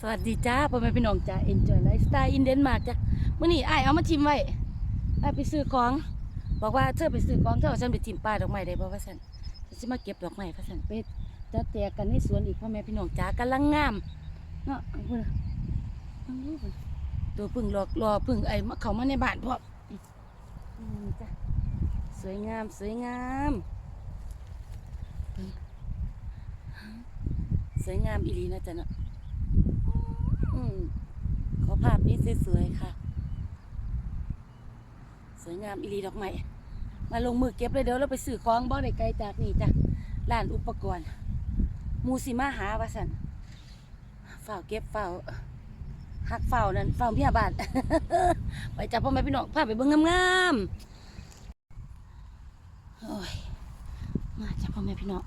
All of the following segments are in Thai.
สวัสดีจ้าพ่อแม่พี่น้องจ้า Enjoy Lifestyle in Denmark จ้ะมื้อนี้ไอ้เอามาทิมไว้อ้ไปซื้อของ บอกว่าเธอไปซื้อของเธอเอาฉันไปทิมป้ายดอกไม้ได้บ่ว่าซั่นฉันสิมาเก็บดอกไม้ว่าซั่นไปจัดแจกกันในสวนอีกพ่อแม่พี่น้องจ้ากำลังงามเนาะเอาพุ่นน่ะเอาดูพุ่นตัวพึ่งรอรอพึ่งไอ้มาเขามาในบ้านพ่อจ้ะสวยงามสวยงามสวยงามอีหลีนะจ๊ะเนาะ ภาพนี้สวยๆค่ะ สวยงามอีหลีดอกไม้มาลงมือเก็บเลยเดี๋ยวเราไปซื้อของบ่ได้ไกลจากนี่จ้ะร้านอุปกรณ์ มูสิมาหาวาสันฝ้าวเก็บฝ้าวหักฝ้านั่นฝ้าวเมียบาทไปจับพ่อแม่พี่น้องพาไปเบิ่งงามๆโอ้ยมาจับพ่อแม่พี่น้อง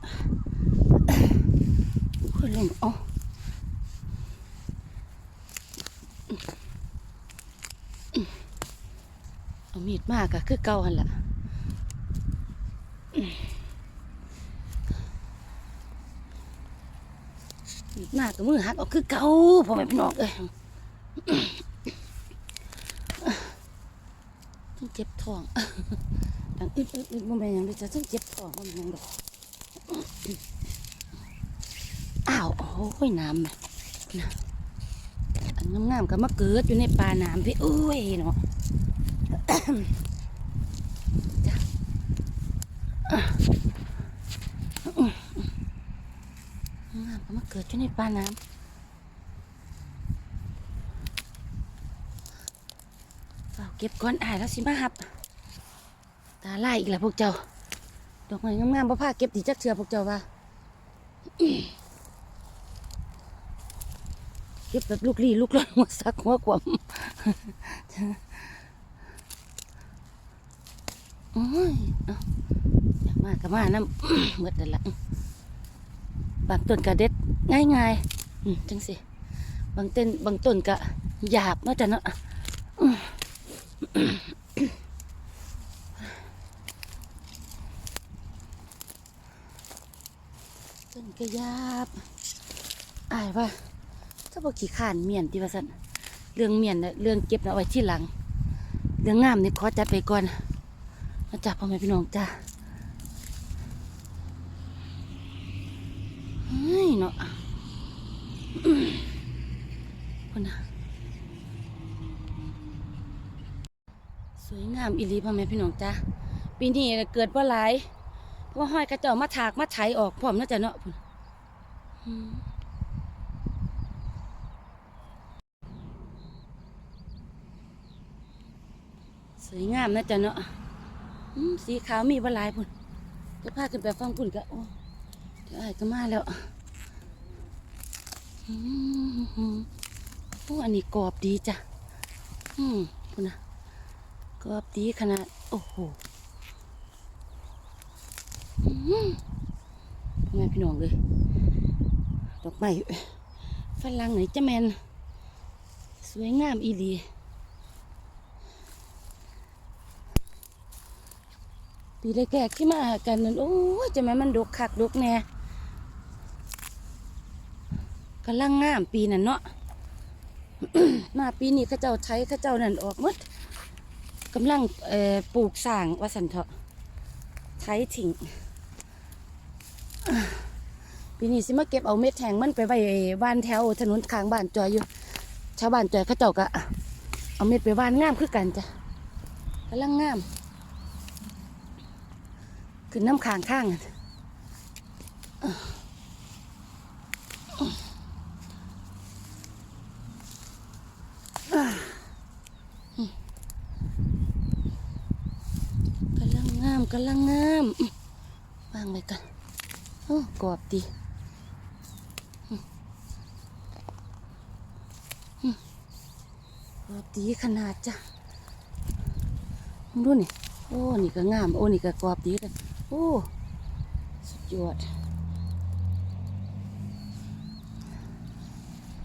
คนเล่นโอ้ เอามีดมากอะคือเก่าหันละมีดมากกับมือหักออกคือเก่าพ่อแม่พี่น้องเอ้ยต้องเจ็บท้องดังอึดอึดอึดบ่แม่นยังเลยจ้ะต้องเจ็บท้องบ่แม่นยังดอกอ้าวโอ้ยน้ำแม่นะอันงามๆก็มาเกิดอยู่ในป่าน้ำพี่โอ้ยเนาะ งามก็มาเกิดอยู่ในป่าน้ำเฝ้าเก็บก้อนอายแล้วสิมาหับ ตาไล่อีกแล้วพวกเจ้า ดอกไม้งามๆบ่พาเก็บดีจักเทื่อพวกเจ้าว่าเก็บแบบลูกลี่ลูกหลอนหัวซักหัวขวม โอ้ยอาอยากมาก็มาน้ำเมื่อแต่ละบางต้นกะเด็ดง่ายง่ายจังสิบางต้นบางต้นกะหยาบเนาะจ้ะเนาะต้นกะยาบอายว่าถ้าบอกขี้ขานเมียนที่ว่าสันเรื่องเมียนน่ะเรื่องเก็บเอาไว้ที่หลัง เรื่องงามนี่ขอจัดไปก่อน มาจับพ่อแม่พี่น้องจ้าเฮ้ยเนาะคนนะสวยงามอีลีพ่อแม่พี่น้องจ้าปีนี้เกิดว่าหลายเพราะว่าห้อยกระเจ้ามาถากมาไถออกพร้อมเนาจะเนาะพุ่นสวยงามนะจ๊ะเนาะ สีขาวมีบหลายพุ่นจะพาขึ้นไปฟังพุ่นก็โอ้เดี๋ยวไอ้ายก็มาแล้วอืมโอ้อันนี้กรอบดีจ้ะอืมพุ่นนะกรอบดีขนาด โอ้โหอืมพ่อแม่พี่น้องเลยดอกไม้ฝรั่งไหนจะแมนสวยงามอีห ปีแรกๆที่มากันนั่นโอ้ยจะแม่มันดกคักดกแน่กำลังงามปีนั่นเนาะมาปีนี้ข้าเจ้าใช้ข้าเจ้านั่นออกมดกำลังปลูกสร้างว่าสันเถาะใช้ถิ่งปีนี้สิมาเก็บเอาเม็ดแทงมันไปไว้บ้านแถวถนนข้างบ้านจอยอยู่ ชาวบ้านจอยข้าเจ้าก็เอาเม็ดไปว่านงามคือกันจ้ะกำลังงาม ขึ้นน้ำค้างข้างกำลังงามกำลังงามอื้อวางไว้กันโอ้กรอบดีกรอบดีขนาดจ้ะดูนี่โอ้นี่ก็งาม โอ้นี่ก็กรอบดีเลย โอ้สุดยอด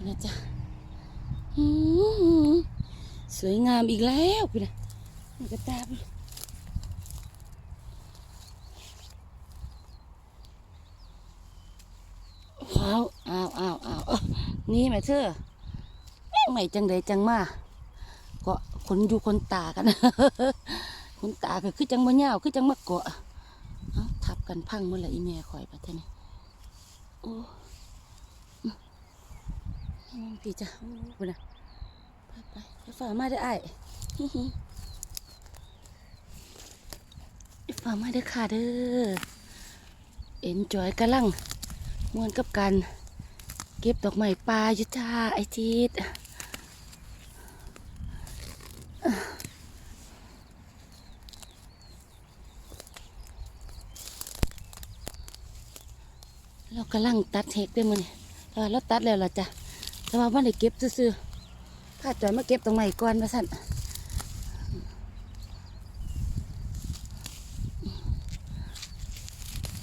นะจ๊ะอืมสวยงามอีกแล้วพี่นะนี่ก็ตาพี่าอ้าวอ้าวอ้าวอ้าวนี่แม่เธอไม่จังใดจังมาก็คนอยู่คนตากัน คนตาก็คือจังบ่ยาวคือจังมาเกาะเอ้า กันพังเมื่อไหร่อีแม่คอยปะเทนี้โอ้พี่จ้ะโอ้บุญนะไปไปไปฝ่ามาได้อไอ้ฝ่ามาได้อค่ะเด้อเอ็นจอยกำลังม่วนกับกัน เก็บดอกไม้ป่าอยู่จ้าไอจีดเรากำลังตัดเฮกด้วยมันแต่ว่าเราตัดแล้วล่ะจ้ะแต่ว่าวันได้เก็บซื่อๆถ้าจอยมาเก็บตรงไม้ก่อนมาสั่น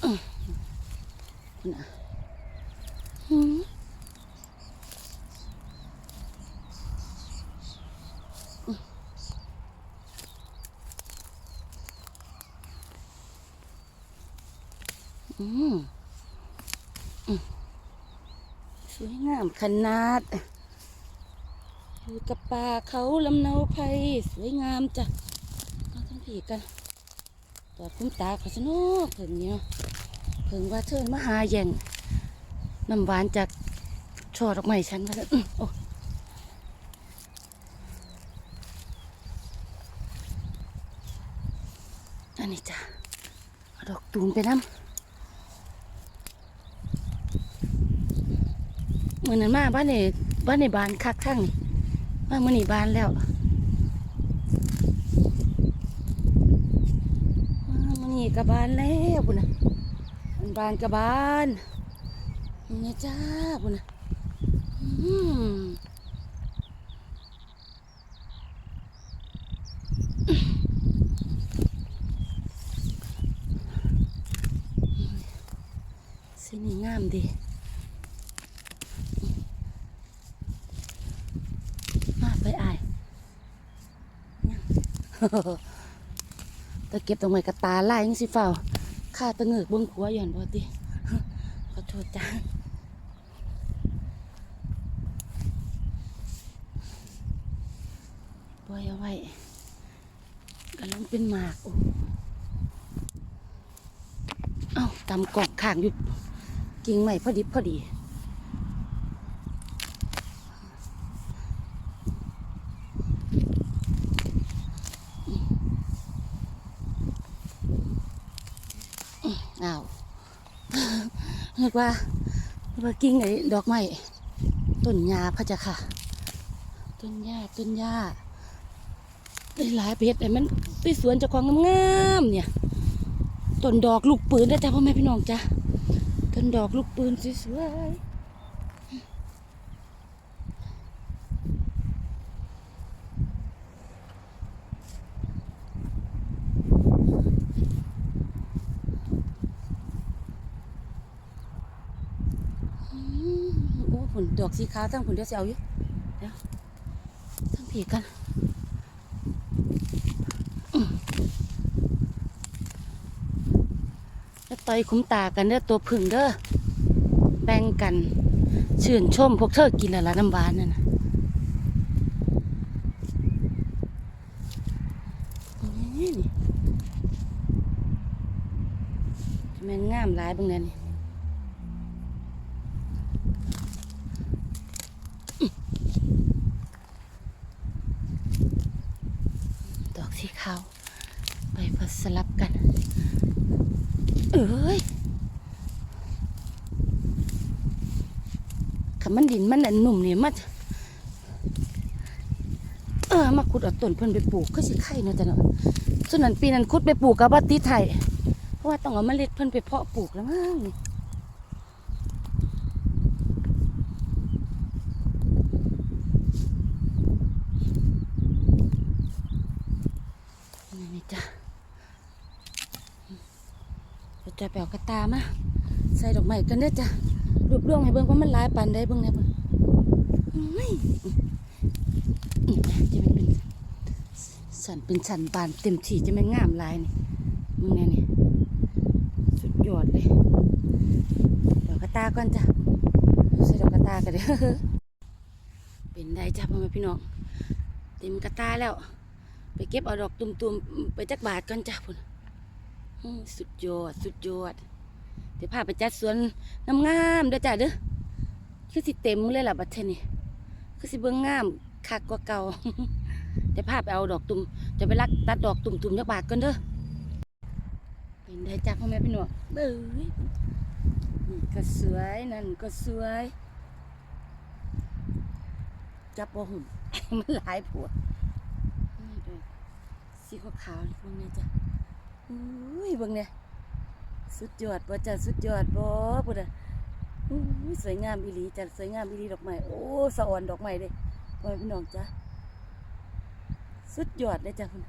อืมน่ะหืม อืมอืม สวยงามขนาด อยู่กับป่าเขาลำเนาไพสวยงามจ้ะมาทั้งผีกันตอดคุ้มตาเขาสนุกถึงเนี้เนาะถึงว่าเชิญมาหาแย่งน้ำหวานจากช่อดอกไม้ฉันมาแล้วอื้อโอ้อันนี้จ้ะดอกตูมไปน้ำ มือนั้นมาบ้านในบ้านในบ้านคักข้างนี่มามื่อนี้บ้านแล้วมามื่อนี้กับบ้านแล้วบุญนะมันบ้านกับบ้านนี่จ้าบุญนะสีนี่งามดี มาไปอายยัง ตะเก็บตรงไหนกระตาไล่ยังสิเฝ้าข้าตะเงือกเบงขัวหย่อนบ่ติขอโทษจ้าปล่อยเอาไว้กำลังเป็นหมากโอ้เอ้าตำกอกข้างอยู่กิ่งใหม่พอดิพอดี อ้าว เรียก ว่าเรียกว่ากิ่งไอ้ดอกไม้ต้นหญ้าพะจ้ะค่ะ ต้นหญ้าต้นหญ้าได้หลายเพชรแต่มันไปสวนจะควางงามๆเนี่ยต้นดอกลูกปืนได้จ้ะพ่อแม่พี่น้องจ้ะต้นดอกลูกปืนสวยๆอืมโอ้ผล ดอกสีขาวทั้งผลเดียวสิเอาอยู่เดี๋ยวทั้งผีกันแล้วต่อยคุ้มตากันเด้อตัวผึ่งเด้อแบ่งกันชื่นชมพวกเธอกินละละน้ำหวานนั่นนะนี่นี่แม่นงามหลายบางนั้นนี่ดอกสีขาว ไปพอส ลับกัน เอ้ยขมันดินมันอันหนุ่มเนี่ยมันเออมาขุดเอาต้นเพิ่นไปปลูกก็สิไข่เนาะจ้ะเนาะส่วนนั้นปีนั้นขุดไปปลูกกับบัติไทยเพราะว่าต้องเอาเมล็ดเพิ่นไปเพาะปลูกแล้วมั้งนี่จ้ะ เรา จะไปเอากระตามาใส่ดอกไม้กันเด้อจ้ะรวบรวมให้เบิ่งว่ามันลายปานใดเบิ่งแหน่เบิ่งอุ้ยอืมจะมันเป็นสันเป็นสันบานเต็มที่จะไมันงามลายนี่มึงแน่นี่สุดยอดเลยดอกกระตาก่อนจ้ะใส่ดอกกระตากันเด้อเป็นได้จ้ะพ่อแม่พี่น้องเต็มกระตาแล้ว ไปเก็บเอาดอกตุ่มๆไปจักบาทก่อนจ้ะพุ่น สุดยอด สุดยอด เดี๋ยวพาไปจัดสวนน้ำงามเด้อจ้ะเด้อคือสิเต็มเลยล่ะบัดเทนี่คือสิเบิ่งงามคักกว่าเก่าเดี๋ยวพาไปเอาดอกตุ่มจะไปลักตัดดอกตุ่มๆจักบาทก่อนเด้อเป็นได้จ้ะพ่อแม่พี่น้องเบ้ยนี่ก็สวยนั่นก็สวย จับบ่หุ่นมันหลายผัวนี่ด้วยสีขาวๆนี่พวกนี้จ้ะ อุ้ยเบิ่งเนี่ยสุดยอดบ่จ้ะสุดยอดบ่พุ่นอะอุ้ยสวยงามอีหลีจ้ะสวยงามอีหลีดอกไม้โอ้สะอ่อนดอกไม้เด้พ่อแม่พี่น้องจ้ะสุดยอดเลยจ้ะพุ่น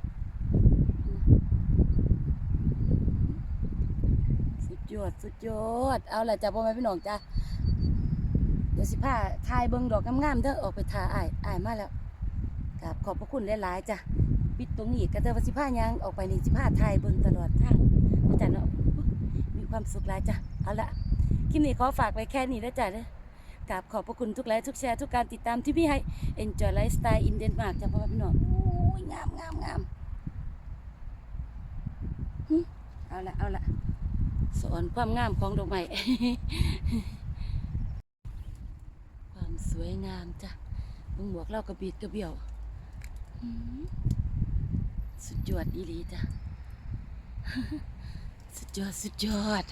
สุดยอดสุดยอดเอาล่ะจ้ะพ่อแม่พี่น้องจ้ะเดี๋ยวสิพาทายเบิ่งดอกงามๆเด้อออกไปทาอ้ายอ้ายมาแล้ว กราบขอบพระคุณหลายๆจ้ะปิดตรงนี้ก็เด้อว่าสิพายางออกไปนี่สิพาทายเบิ่งตลอดทางนะจ๊ะเนาะมีความสุขหลายจ้ะเอาละคลิปนี้ขอฝากไว้แค่นี้แล้วจ้ะเด้อกราบขอบพระคุณทุกไลค์ทุกแชร์ทุกการติดตามที่พี่ให้ Enjoy Lifestyle in Denmark จ้ะพ่อแม่พี่น้องโอ้ยงามงามงามเอาละเอาละสอนความงามของดอกไม้ความสวยงามจ้ะมึงบวกเล่ากระบีดกระเบี้ยว สุดยอดอีลีจ้ะ สุดยอด สุดยอด